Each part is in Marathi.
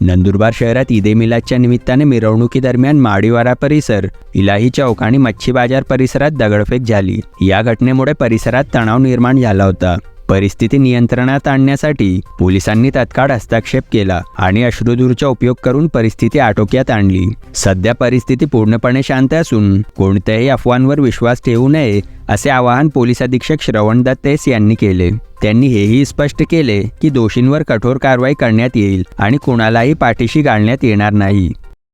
नंदुरबार शहरात ईदे मिलादच्या निमित्ताने मिरवणुकीदरम्यान माडीवारा परिसर इलाही चौक आणि मच्छी बाजार परिसरात दगडफेक झाली. या घटनेमुळे परिसरात तणाव निर्माण झाला होता. परिस्थिती नियंत्रणात आणण्यासाठी पोलिसांनी तत्काळ हस्तक्षेप केला आणि अश्रुदूरचा उपयोग करून परिस्थिती आटोक्यात आणली. सध्या परिस्थिती पूर्णपणे शांत असून कोणत्याही अफवांवर विश्वास ठेवू नये असे आवाहन पोलीस अधीक्षक श्रवण दत्तेस यांनी केले. त्यांनी हेही स्पष्ट केले की दोषींवर कठोर कारवाई करण्यात येईल आणि कुणालाही पाठीशी घालण्यात येणार नाही.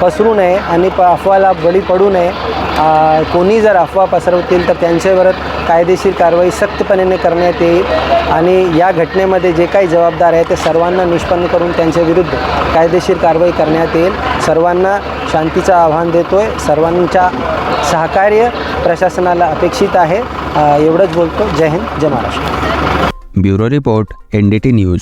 पसरू नये आणि प अफवाला बळी पडू नये. कोणी जर अफवा पसरवतील तर त्यांच्यावर कायदेशीर कारवाई सक्तपणे करण्यात येईल आणि या घटनेमध्ये जे काही जबाबदार आहे ते सर्वांना निष्पन्न करून त्यांच्या विरुद्ध कायदेशीर कारवाई करण्यात येईल. सर्वांना शांतीचं आव्हान देतोय. सर्वांच्या सहकार्य प्रशासनाला अपेक्षित आहे. एवढंच बोलतो. जय हिंद. जय Maharashtra. Bureau report N D T news.